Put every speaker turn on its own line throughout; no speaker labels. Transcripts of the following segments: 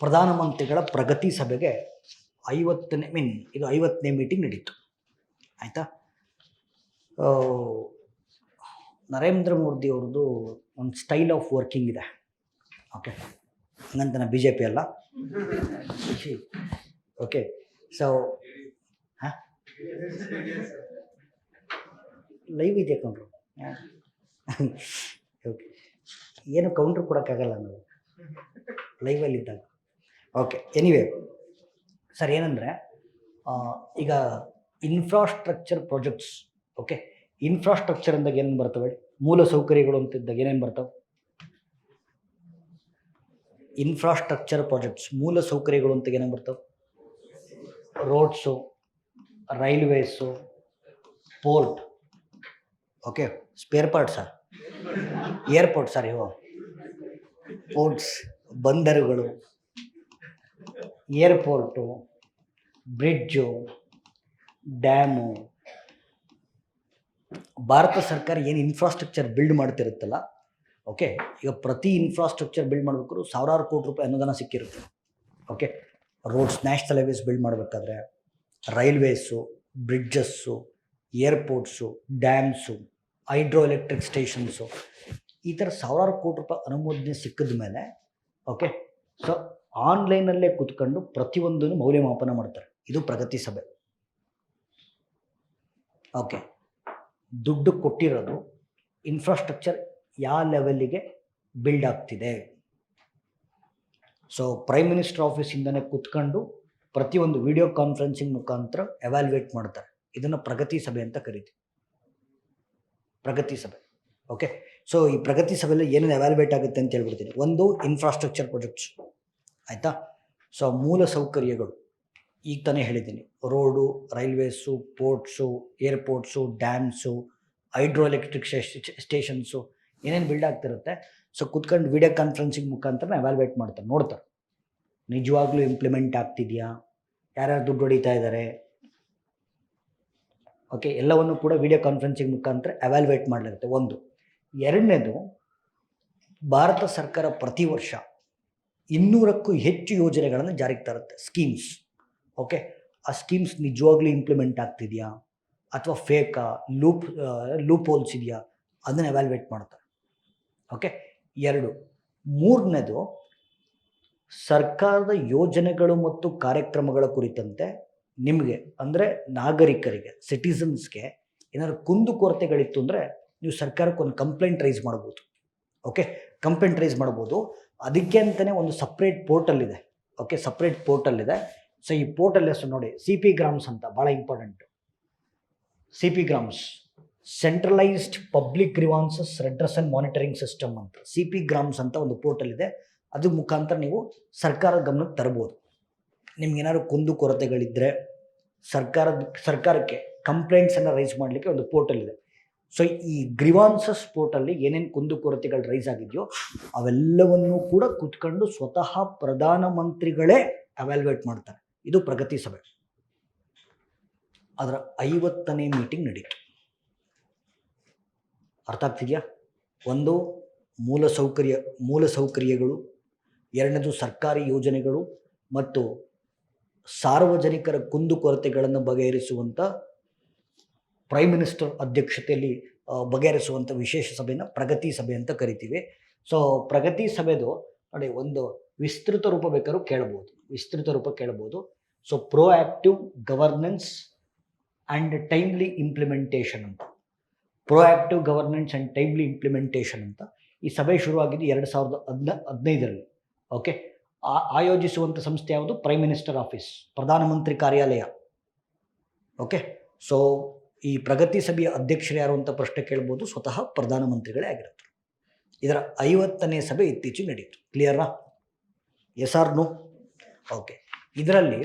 ಪ್ರಧಾನಮಂತ್ರಿಗಳ ಪ್ರಗತಿ ಸಭೆಗೆ ಐವತ್ತನೇ ಮೀನ್ ಇದು ಐವತ್ತನೇ ಮೀಟಿಂಗ್ ನಡೀತು. ಆಯಿತಾ? ನರೇಂದ್ರ ಮೋದಿ ಅವ್ರದ್ದು ಒಂದು ಸ್ಟೈಲ್ ಆಫ್ ವರ್ಕಿಂಗ್ ಇದೆ. ಓಕೆ ಹಂಗಂತ ಬಿ ಜೆ ಪಿ ಅಲ್ಲ. ಓಕೆ ಸೊ ಹಾಂ? ಲೈವ್ ಇದೆ ಕೌಂಟ್ರು ಓಕೆ ಏನು ಕೌಂಟ್ರ್ ಕೊಡೋಕ್ಕಾಗಲ್ಲ ನಾವು. ಲೈವಲ್ಲಿ ಇದ್ದಾಗ. ಓಕೆ ಎನಿವೇ ಸರ್ ಏನಂದರೆ ಈಗ ಇನ್ಫ್ರಾಸ್ಟ್ರಕ್ಚರ್ ಪ್ರಾಜೆಕ್ಟ್ಸ್ ಓಕೆ ಇನ್ಫ್ರಾಸ್ಟ್ರಕ್ಚರ್ ಅಂದಾಗ ಏನು ಬರ್ತವೆ ಮೂಲ ಸೌಕರ್ಯಗಳು ಅಂತಿದ್ದಾಗ ಏನೇನು ಬರ್ತವೆ? ಇನ್ಫ್ರಾಸ್ಟ್ರಕ್ಚರ್ ಪ್ರಾಜೆಕ್ಟ್ಸ್ ಮೂಲ ಸೌಕರ್ಯಗಳು ಅಂತ ಏನೇನು ಬರ್ತವೆ? Roads railways port okay spare part sir airport sir ಇವು. ಪೋರ್ಟ್ಸ್ ಬಂದರುಗಳು. Airport, bridge, dam. ಭಾರತ ಸರ್ಕಾರ ಏನು ಇನ್ಫ್ರಾಸ್ಟ್ರಕ್ಚರ್ ಬಿಲ್ಡ್ ಮಾಡ್ತಿರುತ್ತಲ್ಲ ಓಕೆ ಈಗ ಪ್ರತಿ ಇನ್ಫ್ರಾಸ್ಟ್ರಕ್ಚರ್ ಬಿಲ್ಡ್ ಮಾಡಬೇಕು ಸಾವಿರಾರು ಕೋಟಿ ರೂಪಾಯಿ ಅನುದಾನ ಸಿಕ್ಕಿರುತ್ತೆ okay roads national highways build ಮಾಡಬೇಕಾದ್ರೆ railways bridges airports dams hydro electric stations ಈ ಥರ ಸಾವಿರಾರು ಕೋಟಿ ರೂಪಾಯಿ ಅನುಮೋದನೆ ಸಿಕ್ಕಿದ ಮೇಲೆ ಓಕೆ ಸೊ ಆನ್ಲೈನಲ್ಲೇ ಕೂತ್ಕೊಂಡು ಪ್ರತಿಯೊಂದನ್ನು ಮೌಲ್ಯಮಾಪನ ಮಾಡ್ತಾರೆ. ಇದು ಪ್ರಗತಿ ಸಭೆ. ಓಕೆ. ದುಡ್ಡು ಕೊಟ್ಟಿರೋದು ಇನ್ಫ್ರಾಸ್ಟ್ರಕ್ಚರ್ ಯಾವ ಲೆವೆಲ್ಲಿಗೆ ಬಿಲ್ಡ್ ಆಗ್ತಿದೆ. ಸೊ ಪ್ರೈಮ್ ಮಿನಿಸ್ಟರ್ ಆಫೀಸಿಂದನೇ ಕೂತ್ಕೊಂಡು ಪ್ರತಿಯೊಂದು ವಿಡಿಯೋ ಕಾನ್ಫರೆನ್ಸಿಂಗ್ ಮುಖಾಂತರ ಎವ್ಯಾಲ್ಯೂಯೇಟ್ ಮಾಡ್ತಾರೆ. ಇದನ್ನು ಪ್ರಗತಿ ಸಭೆ ಅಂತ ಕರಿತೀವಿ. ಪ್ರಗತಿ ಸಭೆ. ಓಕೆ. ಸೊ ಈ ಪ್ರಗತಿ ಸಭೆಯಲ್ಲಿ ಏನೇನು ಎವ್ಯಾಲ್ಯೂಯೇಟ್ ಆಗುತ್ತೆ ಅಂತ ಹೇಳ್ಬಿಡ್ತೀನಿ. ಒಂದು ಇನ್ಫ್ರಾಸ್ಟ್ರಕ್ಚರ್ ಪ್ರಾಜೆಕ್ಟ್ಸ್ ಆಯಿತಾ? ಸೊ ಮೂಲ ಸೌಕರ್ಯಗಳು. ಈಗ ತಾನೇ ಹೇಳಿದ್ದೀನಿ. Road, railways, ports, airports, dams hydro electric stations ಏನೇನು ಬಿಲ್ಡ್ ಆಗ್ತಿರುತ್ತೆ, ಸೊ ಕುತ್ಕೊಂಡು ವಿಡಿಯೋ ಕಾನ್ಫರೆನ್ಸಿಂಗ್ ಮುಖಾಂತರ ಎವ್ಯಾಲ್ಯೂಯೇಟ್ ಮಾಡ್ತಾರೆ, ನೋಡ್ತಾರೆ. ನಿಜವಾಗ್ಲೂ ಇಂಪ್ಲಿಮೆಂಟ್ ಆಗ್ತಿದೆಯಾ? ಯಾರ್ಯಾರು ದುಡ್ಡು ಹೊಡಿತಾ ಇದ್ದಾರೆ ಓಕೆ ಎಲ್ಲವನ್ನು ಕೂಡ ವಿಡಿಯೋ ಕಾನ್ಫರೆನ್ಸಿಂಗ್ ಮುಖಾಂತರ ಎವ್ಯಾಲ್ಯೂಯೇಟ್ ಮಾಡಲಾಗುತ್ತೆ ಒಂದು. ಎರಡನೇದು, ಭಾರತ ಸರ್ಕಾರ ಪ್ರತಿ ವರ್ಷ ಇನ್ನೂರಕ್ಕೂ ಹೆಚ್ಚು ಯೋಜನೆಗಳನ್ನು ಜಾರಿಗೆ ತರುತ್ತೆ. ಸ್ಕೀಮ್ಸ್ ಓಕೆ ಆ ಸ್ಕೀಮ್ಸ್ ನಿಜವಾಗ್ಲೂ ಇಂಪ್ಲಿಮೆಂಟ್ ಆಗ್ತಿದೆಯಾ? ಅಥವಾ ಫೇಕಾ ಲೂಪ್ ಲೂಪ್ ಹೋಲ್ಸ್ ಇದೆಯಾ? ಅದನ್ನು ಎವ್ಯಾಲ್ಯೂಯೇಟ್ ಮಾಡ್ತಾರೆ ಓಕೆ ಎರಡು. ಮೂರನೇದು, ಸರ್ಕಾರದ ಯೋಜನೆಗಳು ಮತ್ತು ಕಾರ್ಯಕ್ರಮಗಳ ಕುರಿತಂತೆ ನಿಮಗೆ, ಅಂದರೆ ನಾಗರಿಕರಿಗೆ ಸಿಟಿಸನ್ಸ್ಗೆ ಏನಾದ್ರು ಕುಂದುಕೊರತೆಗಳಿತ್ತು ಅಂದರೆ ನೀವು ಸರ್ಕಾರಕ್ಕೆ ಒಂದು ಕಂಪ್ಲೇಂಟ್ ರೈಸ್ ಮಾಡ್ಬೋದು. ಓಕೆ ಕಂಪ್ಲೇಂಟ್ ರೈಸ್ ಮಾಡ್ಬೋದು. ಅದಕ್ಕೆ ಅಂತಲೇ ಒಂದು ಸಪ್ರೇಟ್ ಪೋರ್ಟಲ್ ಇದೆ. ಓಕೆ ಸಪ್ರೇಟ್ ಪೋರ್ಟಲ್ ಇದೆ. ಸೊ ಈ ಪೋರ್ಟಲ್ ಹೆಸರು ನೋಡಿ ಸಿ ಪಿ ಗ್ರಾಮ್ಸ್ ಅಂತ ಭಾಳ important C P grams centralised public grievances redress and monitoring system ಅಂತ. ಸಿ ಪಿ ಗ್ರಾಮ್ಸ್ ಅಂತ ಒಂದು ಪೋರ್ಟಲ್ ಇದೆ. ಅದ್ರ ಮುಖಾಂತರ ನೀವು ಸರ್ಕಾರದ ಗಮನಕ್ಕೆ ತರ್ಬೋದು. ನಿಮ್ಗೇನಾದ್ರು ಕುಂದು ಕೊರತೆಗಳಿದ್ದರೆ ಸರ್ಕಾರದ, ಸರ್ಕಾರಕ್ಕೆ ಕಂಪ್ಲೇಂಟ್ಸನ್ನು ರೈಸ್ ಮಾಡಲಿಕ್ಕೆ ಒಂದು ಪೋರ್ಟಲ್ ಇದೆ. ಸೊ ಈ ಗ್ರಿವಾನ್ಸಸ್ ಪೋರ್ಟಲ್ಲಿ ಏನೇನು ಕುಂದು ಕೊರತೆಗಳು ರೈಸ್ ಆಗಿದೆಯೋ, ಅವೆಲ್ಲವನ್ನೂ ಕೂಡ ಕುತ್ಕೊಂಡು ಸ್ವತಃ ಪ್ರಧಾನಮಂತ್ರಿಗಳೇ ಅವ್ಯಾಲ್ಯುವೇಟ್ ಮಾಡ್ತಾರೆ. ಇದು ಪ್ರಗತಿ ಸಭೆ. ಅದರ ಐವತ್ತನೇ ಮೀಟಿಂಗ್ ನಡೀತು. ಅರ್ಥ ಆಗ್ತಿದೆಯಾ? ಒಂದು, ಮೂಲ ಸೌಕರ್ಯ, ಮೂಲ ಸೌಕರ್ಯಗಳು, ಎರಡನೇದು ಸರ್ಕಾರಿ ಯೋಜನೆಗಳು, ಮತ್ತು ಸಾರ್ವಜನಿಕರ ಕುಂದುಕೊರತೆಗಳನ್ನು ಬಗೆಹರಿಸುವಂಥ ಪ್ರೈಮ್ ಮಿನಿಸ್ಟರ್ ಅಧ್ಯಕ್ಷತೆಯಲ್ಲಿ ಬಗೆಹರಿಸುವಂಥ ವಿಶೇಷ ಸಭೆಯನ್ನು ಪ್ರಗತಿ ಸಭೆ ಅಂತ ಕರಿತೀವಿ. ಸೊ ಪ್ರಗತಿ ಸಭೆದು ನೋಡಿ ಒಂದು ವಿಸ್ತೃತ ರೂಪ ಬೇಕಾದ್ರೂ ಕೇಳ್ಬೋದು. ವಿಸ್ತೃತ ರೂಪ ಕೇಳ್ಬೋದು. So proactive governance and timely implementation ಅಂತ. Proactive governance and timely implementation ಅಂತ. ಈ ಸಭೆ ಶುರುವಾಗಿದ್ದು ಎರಡು ಸಾವಿರದ ಹದಿನ, ಹದಿನೈದರಲ್ಲಿ. ಓಕೆ ಆಯೋಜಿಸುವಂಥ ಸಂಸ್ಥೆ ಯಾವುದು? ಪ್ರೈಮ್ ಮಿನಿಸ್ಟರ್ ಆಫೀಸ್ ಪ್ರಧಾನಮಂತ್ರಿ ಕಾರ್ಯಾಲಯ. ಓಕೆ ಸೊ ಈ ಪ್ರಗತಿ ಸಭೆಯ ಅಧ್ಯಕ್ಷರು ಯಾರು ಅಂತ ಪ್ರಶ್ನೆ ಕೇಳ್ಬೋದು, ಸ್ವತಃ ಪ್ರಧಾನಮಂತ್ರಿಗಳೇ ಆಗಿರುತ್ತೆ ಇದರ ಐವತ್ತನೇ ಸಭೆ ಇತ್ತೀಚೆಗೆ ನಡೆಯಿತು. ಕ್ಲಿಯರ್ನಾ ಎಸ್ ಆರ್ ನೋ ಓಕೆ ಇದರಲ್ಲಿ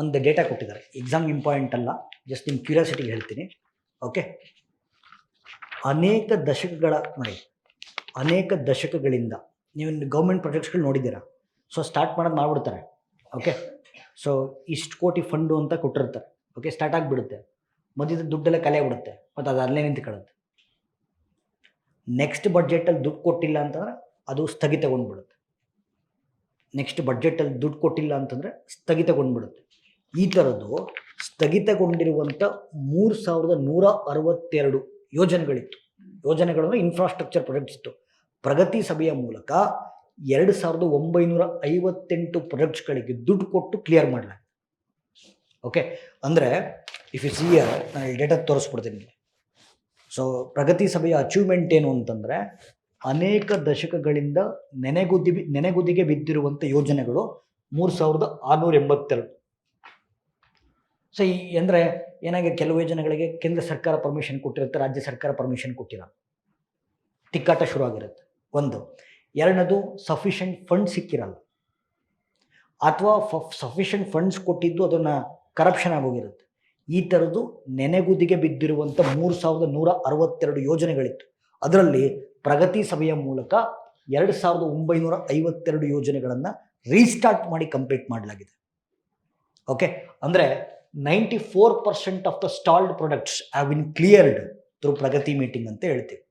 ಒಂದು ಡೇಟಾ ಕೊಟ್ಟಿದ್ದಾರೆ. ಎಕ್ಸಾಮ್ ಇಂಪಾರ್ಟೆಂಟ್ ಅಲ್ಲ. ಜಸ್ಟ್ ನಿಮ್ಮ ಕ್ಯೂರಿಯಾಸಿಟಿಗೆ ಹೇಳ್ತೀನಿ. ಓಕೆ ಅನೇಕ ದಶಕಗಳ, ನೋಡಿ, ಅನೇಕ ದಶಕಗಳಿಂದ, ನೀವು ಗೌರ್ಮೆಂಟ್ ಪ್ರಾಜೆಕ್ಟ್ಸ್ಗಳು ನೋಡಿದ್ದೀರಾ? ಸೊ ಸ್ಟಾರ್ಟ್ ಮಾಡೋದು ಮಾಡಿಬಿಡ್ತಾರೆ. ಓಕೆ ಸೊ ಇಷ್ಟು ಕೋಟಿ ಫಂಡು ಅಂತ ಕೊಟ್ಟಿರ್ತಾರೆ. ಓಕೆ ಸ್ಟಾರ್ಟ್ ಆಗಿಬಿಡುತ್ತೆ. ಮಧ್ಯದ ದುಡ್ಡೆಲ್ಲ ಕಲೆ ಬಿಡುತ್ತೆ ಮತ್ತು ಅದು ಅಲ್ಲೇ ನಿಂತ್ಕೊಳ್ಳುತ್ತೆ ನೆಕ್ಸ್ಟ್ ಬಡ್ಜೆಟಲ್ಲಿ ದುಡ್ಡು ಕೊಟ್ಟಿಲ್ಲ ಅಂತಂದ್ರೆ ಅದು ಸ್ಥಗಿತಗೊಂಡ್ಬಿಡುತ್ತೆ. ನೆಕ್ಸ್ಟ್ ಬಡ್ಜೆಟಲ್ಲಿ ದುಡ್ಡು ಕೊಟ್ಟಿಲ್ಲ ಅಂತಂದರೆ ಸ್ಥಗಿತಗೊಂಡ್ಬಿಡುತ್ತೆ. ಈ ಥರದ್ದು ಸ್ಥಗಿತಗೊಂಡಿರುವಂಥ ಮೂರು ಸಾವಿರದ ನೂರ ಅರವತ್ತೆರಡು ಯೋಜನೆಗಳಿತ್ತು. ಯೋಜನೆಗಳು ಇನ್ಫ್ರಾಸ್ಟ್ರಕ್ಚರ್ ಪ್ರಾಜೆಕ್ಟ್ಸ್ ಇತ್ತು. ಪ್ರಗತಿ ಸಭೆಯ ಮೂಲಕ ಎರಡು ಸಾವಿರದ ಒಂಬೈನೂರ ಐವತ್ತೆಂಟು ಪ್ರಾಜೆಕ್ಟ್ಸ್ಗಳಿಗೆ ದುಡ್ಡು ಕೊಟ್ಟು ಕ್ಲಿಯರ್ ಮಾಡಲಾಗಿದೆ. ಓಕೆ ಅಂದರೆ ಇಫ್ ಯು ಸಿ ನಾನು ಈ ಡೇಟಾ ತೋರಿಸ್ಬಿಡ್ತೀನಿ. ಸೊ ಪ್ರಗತಿ ಸಭೆಯ ಅಚೀವ್ಮೆಂಟ್ ಏನು ಅಂತಂದರೆ, ಅನೇಕ ದಶಕಗಳಿಂದ ನೆನೆಗುದಿ, ನೆನೆಗುದಿಗೆ ಬಿದ್ದಿರುವಂಥ ಯೋಜನೆಗಳು ಮೂರು ಸಾವಿರದ ಆರುನೂರ ಎಂಬತ್ತೆರಡು ಸೊ ಈ ಅಂದರೆ ಏನಾಗಿ ಕೆಲವು ಯೋಜನೆಗಳಿಗೆ ಕೇಂದ್ರ ಸರ್ಕಾರ ಪರ್ಮಿಷನ್ ಕೊಟ್ಟಿರುತ್ತೆ, ರಾಜ್ಯ ಸರ್ಕಾರ ಪರ್ಮಿಷನ್ ಕೊಟ್ಟಿಲ್ಲ. ತಿಕ್ಕಾಟ ಶುರು ಆಗಿರುತ್ತೆ ಒಂದು, ಎರಡನೇದು ಸಫಿಷಿಯಂಟ್ ಫಂಡ್ ಸಿಕ್ಕಿರಲ್ಲ. ಅಥವಾ ಸಫಿಷಿಯಂಟ್ ಫಂಡ್ಸ್ ಕೊಟ್ಟಿದ್ದು ಅದನ್ನು ಕರಪ್ಷನ್ ಆಗೋಗಿರುತ್ತೆ. ಈ ಥರದ್ದು ನೆನೆಗುದಿಗೆ ಬಿದ್ದಿರುವಂಥ ಮೂರು ಸಾವಿರದ ನೂರ ಅರವತ್ತೆರಡು ಯೋಜನೆಗಳಿತ್ತು. ಅದರಲ್ಲಿ ಪ್ರಗತಿ ಸಭೆಯ ಮೂಲಕ ಎರಡು ಸಾವಿರದ ಒಂಬೈನೂರ ಐವತ್ತೆರಡು ಯೋಜನೆಗಳನ್ನು ರೀಸ್ಟಾರ್ಟ್ ಮಾಡಿ ಕಂಪ್ಲೀಟ್ ಮಾಡಲಾಗಿದೆ. ಓಕೆ ಅಂದರೆ ninety four percent of the stalled products have been cleared through Pragati meeting ಅಂತ ಹೇಳ್ತೀವಿ.